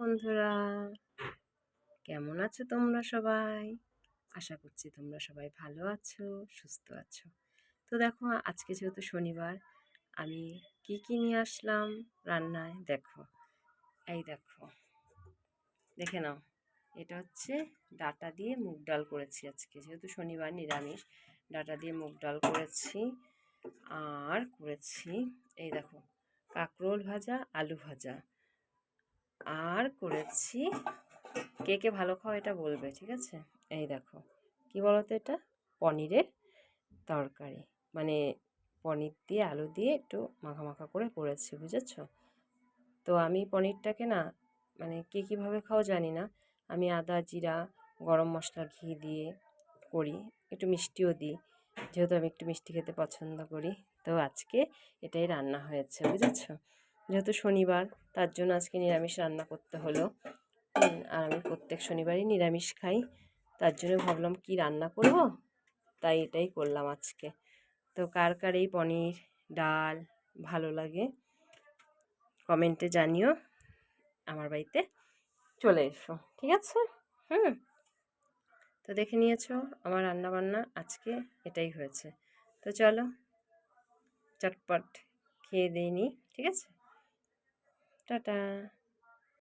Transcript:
বন্ধুরা? কেমন আছো তোমরা সবাই? আশা করছি তোমরা সবাই ভালো আছো, সুস্থ আছো। তো দেখো, আজকে যেহেতু শনিবার, আমি কি কি নিয়ে আসলাম রান্নায়? দেখো, এই দেখো, দেখে নাও। এটা হচ্ছে ডাটা দিয়ে মুগ ডাল করেছি আজকে। যেহেতু শনিবার, নিরামিষ, ডাটা দিয়ে মুগ ডাল করেছি আর করেছি, এই দেখো, কাঁকরোল ভাজা, আলু ভাজা। আর করেছি। কে কে ভালো খাও এটা বলবে, ঠিক আছে? এই দেখো, কি বলতো এটা? পনিরের তরকারি। মানে পনির দিয়ে আলু দিয়ে একটু মাখা মাখা করে করেছি, বুঝেছ? তো আমি পনিরটাকে না মানে কে কীভাবে খাও জানি না। আমি আদা, জিরা, গরম মশলা, ঘি দিয়ে করি, একটু মিষ্টিও দিই। যেহেতু আমি একটু মিষ্টি খেতে পছন্দ করি, তো আজকে এটাই রান্না হয়েছে, বুঝেছ? যেহেতু শনিবার, তার জন্য আজকে নিরামিষ রান্না করতে হলো। আর আমি প্রত্যেক শনিবারই নিরামিষ খাই। তার জন্য ভাবলাম, কি রান্না করব? তাই এটাই করলাম আজকে। তো কার কার এই পনির, ডাল ভালো লাগে? কমেন্টে জানিও। আমার বাড়িতে চলে এসো, ঠিক আছে? হুম। তো দেখে নিয়েছো আমার রান্না বান্না আজকে এটাই হয়েছে। তো চলো, চটপট খেয়ে দিই নি, ঠিক আছে? 哒哒。